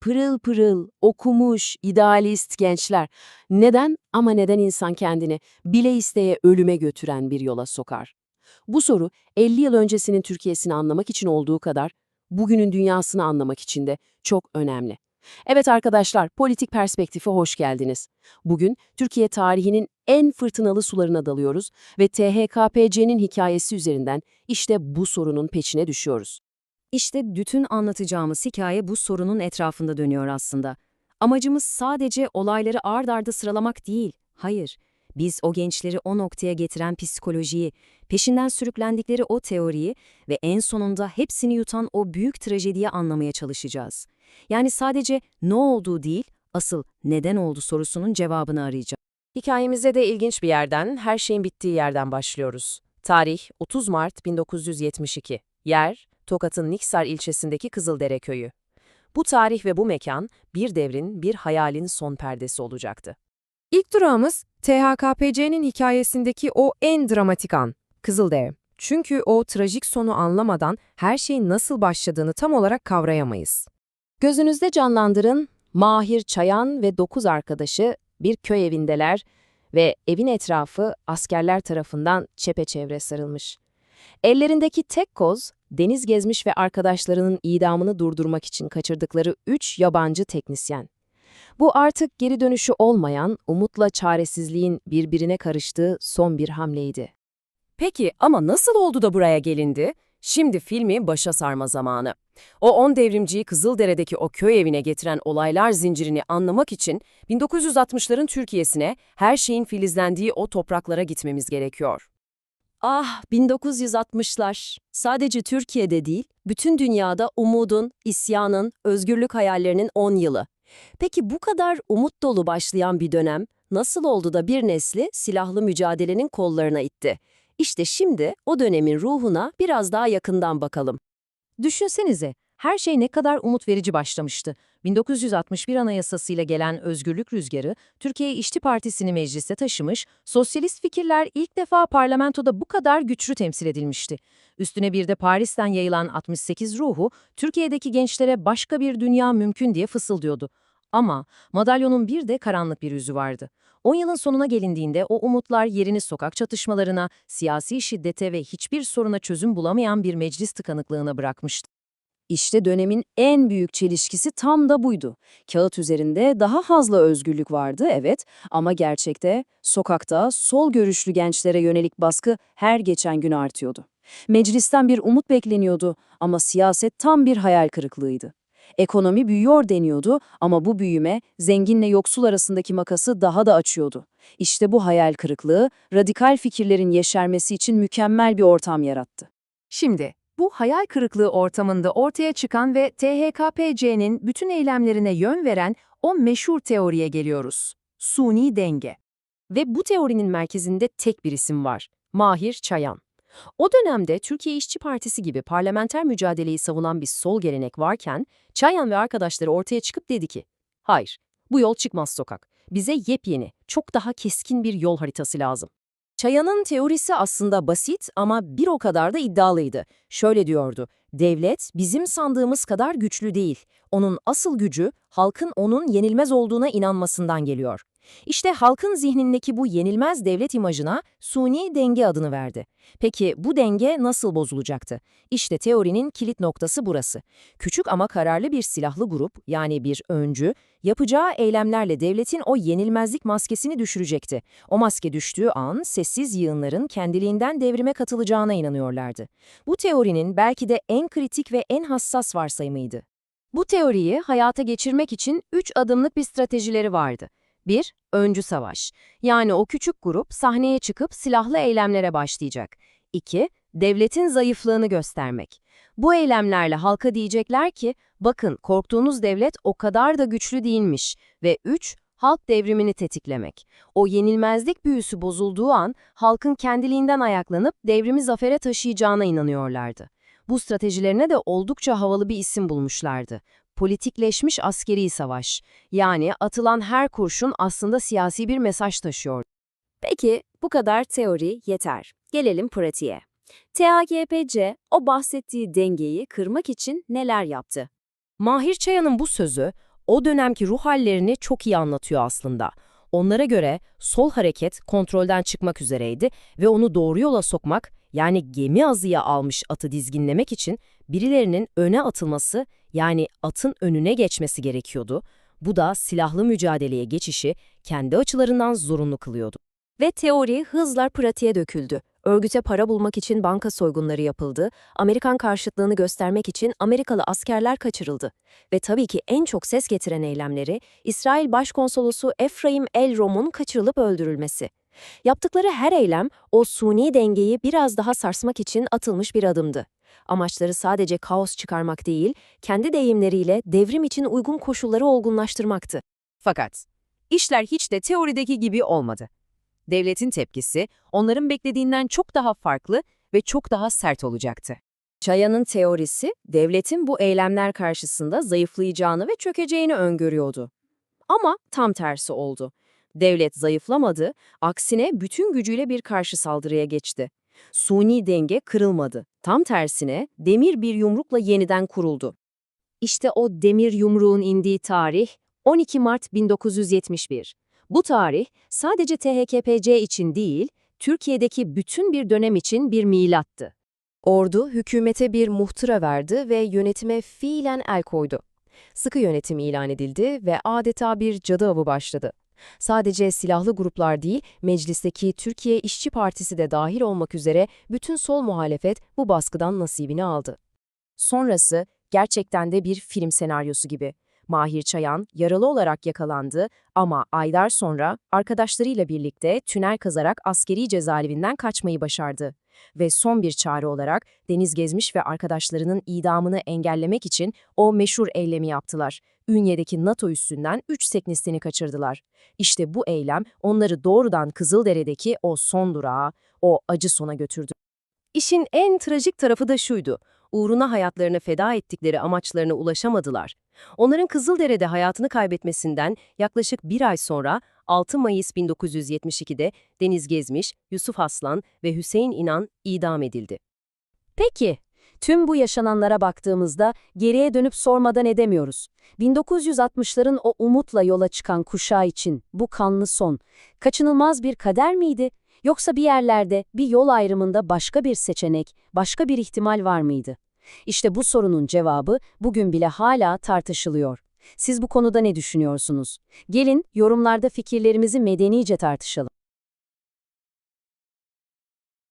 Pırıl pırıl, okumuş, idealist gençler. Neden ama neden insan kendini bile isteye ölüme götüren bir yola sokar? Bu soru 50 yıl öncesinin Türkiye'sini anlamak için olduğu kadar bugünün dünyasını anlamak için de çok önemli. Evet arkadaşlar, politik perspektife hoş geldiniz. Bugün Türkiye tarihinin en fırtınalı sularına dalıyoruz ve THKPC'nin hikayesi üzerinden işte bu sorunun peçine düşüyoruz. İşte bütün anlatacağımız hikaye bu sorunun etrafında dönüyor aslında. Amacımız sadece olayları ard arda sıralamak değil. Hayır. Biz o gençleri o noktaya getiren psikolojiyi, peşinden sürüklendikleri o teoriyi ve en sonunda hepsini yutan o büyük trajediyi anlamaya çalışacağız. Yani sadece ne olduğu değil, asıl neden oldu sorusunun cevabını arayacağız. Hikayemize de ilginç bir yerden, her şeyin bittiği yerden başlıyoruz. Tarih 30 Mart 1972. Yer Tokat'ın Niksar ilçesindeki Kızıldere köyü. Bu tarih ve bu mekan bir devrin, bir hayalin son perdesi olacaktı. İlk durağımız THKPC'nin hikayesindeki o en dramatik an, Kızıldere. Çünkü o trajik sonu anlamadan her şeyin nasıl başladığını tam olarak kavrayamayız. Gözünüzde canlandırın, Mahir Çayan ve dokuz arkadaşı bir köy evindeler ve evin etrafı askerler tarafından çepeçevre sarılmış. Ellerindeki tek koz, deniz gezmiş ve arkadaşlarının idamını durdurmak için kaçırdıkları üç yabancı teknisyen. Bu artık geri dönüşü olmayan, umutla çaresizliğin birbirine karıştığı son bir hamleydi. Peki ama nasıl oldu da buraya gelindi? Şimdi filmi başa sarma zamanı. O 10 devrimciyi Kızıldere'deki o köy evine getiren olaylar zincirini anlamak için 1960'ların Türkiye'sine her şeyin filizlendiği o topraklara gitmemiz gerekiyor. Ah 1960'lar. Sadece Türkiye'de değil, bütün dünyada umudun, isyanın, özgürlük hayallerinin 10 yılı. Peki bu kadar umut dolu başlayan bir dönem nasıl oldu da bir nesli silahlı mücadelenin kollarına itti? İşte şimdi o dönemin ruhuna biraz daha yakından bakalım. Düşünsenize, her şey ne kadar umut verici başlamıştı. 1961 Anayasasıyla gelen özgürlük rüzgarı, Türkiye İşçi Partisi'ni meclise taşımış, sosyalist fikirler ilk defa parlamentoda bu kadar güçlü temsil edilmişti. Üstüne bir de Paris'ten yayılan 68 ruhu, Türkiye'deki gençlere başka bir dünya mümkün diye fısıldıyordu. Ama madalyonun bir de karanlık bir yüzü vardı. 10 yılın sonuna gelindiğinde o umutlar yerini sokak çatışmalarına, siyasi şiddete ve hiçbir soruna çözüm bulamayan bir meclis tıkanıklığına bırakmıştı. İşte dönemin en büyük çelişkisi tam da buydu. Kağıt üzerinde daha fazla özgürlük vardı, evet, ama gerçekte, sokakta sol görüşlü gençlere yönelik baskı her geçen gün artıyordu. Meclisten bir umut bekleniyordu ama siyaset tam bir hayal kırıklığıydı. Ekonomi büyüyor deniyordu ama bu büyüme zenginle yoksul arasındaki makası daha da açıyordu. İşte bu hayal kırıklığı radikal fikirlerin yeşermesi için mükemmel bir ortam yarattı. Şimdi, bu hayal kırıklığı ortamında ortaya çıkan ve THKPC'nin bütün eylemlerine yön veren o meşhur teoriye geliyoruz. Suni denge. Ve bu teorinin merkezinde tek bir isim var, Mahir Çayan. O dönemde Türkiye İşçi Partisi gibi parlamenter mücadeleyi savunan bir sol gelenek varken, Çayan ve arkadaşları ortaya çıkıp dedi ki, hayır, bu yol çıkmaz sokak. Bize yepyeni, çok daha keskin bir yol haritası lazım. Çayan'ın teorisi aslında basit ama bir o kadar da iddialıydı. Şöyle diyordu, devlet bizim sandığımız kadar güçlü değil. Onun asıl gücü halkın onun yenilmez olduğuna inanmasından geliyor. İşte halkın zihnindeki bu yenilmez devlet imajına suni denge adını verdi. Peki bu denge nasıl bozulacaktı? İşte teorinin kilit noktası burası. Küçük ama kararlı bir silahlı grup, yani bir öncü, yapacağı eylemlerle devletin o yenilmezlik maskesini düşürecekti. O maske düştüğü an sessiz yığınların kendiliğinden devrime katılacağına inanıyorlardı. Bu teorinin belki de en kritik ve en hassas varsayımıydı. Bu teoriyi hayata geçirmek için üç adımlık bir stratejileri vardı. 1. Öncü savaş. Yani o küçük grup sahneye çıkıp silahlı eylemlere başlayacak. 2. Devletin zayıflığını göstermek. Bu eylemlerle halka diyecekler ki, bakın korktuğunuz devlet o kadar da güçlü değilmiş. Ve 3. Halk devrimini tetiklemek. O yenilmezlik büyüsü bozulduğu an halkın kendiliğinden ayaklanıp devrimi zafere taşıyacağına inanıyorlardı. Bu stratejilerine de oldukça havalı bir isim bulmuşlardı. Politikleşmiş askeri savaş. Yani atılan her kurşun aslında siyasi bir mesaj taşıyor. Peki bu kadar teori yeter. Gelelim pratiğe. THKPC o bahsettiği dengeyi kırmak için neler yaptı? Mahir Çayan'ın bu sözü, o dönemki ruh hallerini çok iyi anlatıyor aslında. Onlara göre sol hareket kontrolden çıkmak üzereydi ve onu doğru yola sokmak, yani gemi azıya almış atı dizginlemek için birilerinin öne atılması, yani atın önüne geçmesi gerekiyordu. Bu da silahlı mücadeleye geçişi kendi açılarından zorunlu kılıyordu. Ve teori hızla pratiğe döküldü. Örgüte para bulmak için banka soygunları yapıldı, Amerikan karşıtlığını göstermek için Amerikalı askerler kaçırıldı. Ve tabii ki en çok ses getiren eylemleri İsrail Başkonsolosu Efraim Elrom'un kaçırılıp öldürülmesi. Yaptıkları her eylem o suni dengeyi biraz daha sarsmak için atılmış bir adımdı. Amaçları sadece kaos çıkarmak değil, kendi deyimleriyle devrim için uygun koşulları olgunlaştırmaktı. Fakat işler hiç de teorideki gibi olmadı. Devletin tepkisi onların beklediğinden çok daha farklı ve çok daha sert olacaktı. Çaya'nın teorisi, devletin bu eylemler karşısında zayıflayacağını ve çökeceğini öngörüyordu. Ama tam tersi oldu. Devlet zayıflamadı, aksine bütün gücüyle bir karşı saldırıya geçti. Suni denge kırılmadı. Tam tersine demir bir yumrukla yeniden kuruldu. İşte o demir yumruğun indiği tarih 12 Mart 1971. Bu tarih sadece THKPC için değil, Türkiye'deki bütün bir dönem için bir milattı. Ordu hükümete bir muhtıra verdi ve yönetime fiilen el koydu. Sıkı yönetim ilan edildi ve adeta bir cadı avı başladı. Sadece silahlı gruplar değil, meclisteki Türkiye İşçi Partisi de dahil olmak üzere bütün sol muhalefet bu baskıdan nasibini aldı. Sonrası gerçekten de bir film senaryosu gibi. Mahir Çayan yaralı olarak yakalandı ama aylar sonra arkadaşlarıyla birlikte tünel kazarak askeri cezaevinden kaçmayı başardı. Ve son bir çare olarak Deniz Gezmiş ve arkadaşlarının idamını engellemek için o meşhur eylemi yaptılar. Ünye'deki NATO üssünden 3 teknisini kaçırdılar. İşte bu eylem onları doğrudan Kızıldere'deki o son durağa, o acı sona götürdü. İşin en trajik tarafı da şuydu. Uğruna hayatlarını feda ettikleri amaçlarına ulaşamadılar. Onların Kızıldere'de hayatını kaybetmesinden yaklaşık bir ay sonra 6 Mayıs 1972'de Deniz Gezmiş, Yusuf Aslan ve Hüseyin İnan idam edildi. Peki, tüm bu yaşananlara baktığımızda geriye dönüp sormadan edemiyoruz. 1960'ların o umutla yola çıkan kuşağı için bu kanlı son, kaçınılmaz bir kader miydi? Yoksa bir yerlerde, bir yol ayrımında başka bir seçenek, başka bir ihtimal var mıydı? İşte bu sorunun cevabı bugün bile hala tartışılıyor. Siz bu konuda ne düşünüyorsunuz? Gelin yorumlarda fikirlerimizi medenice tartışalım.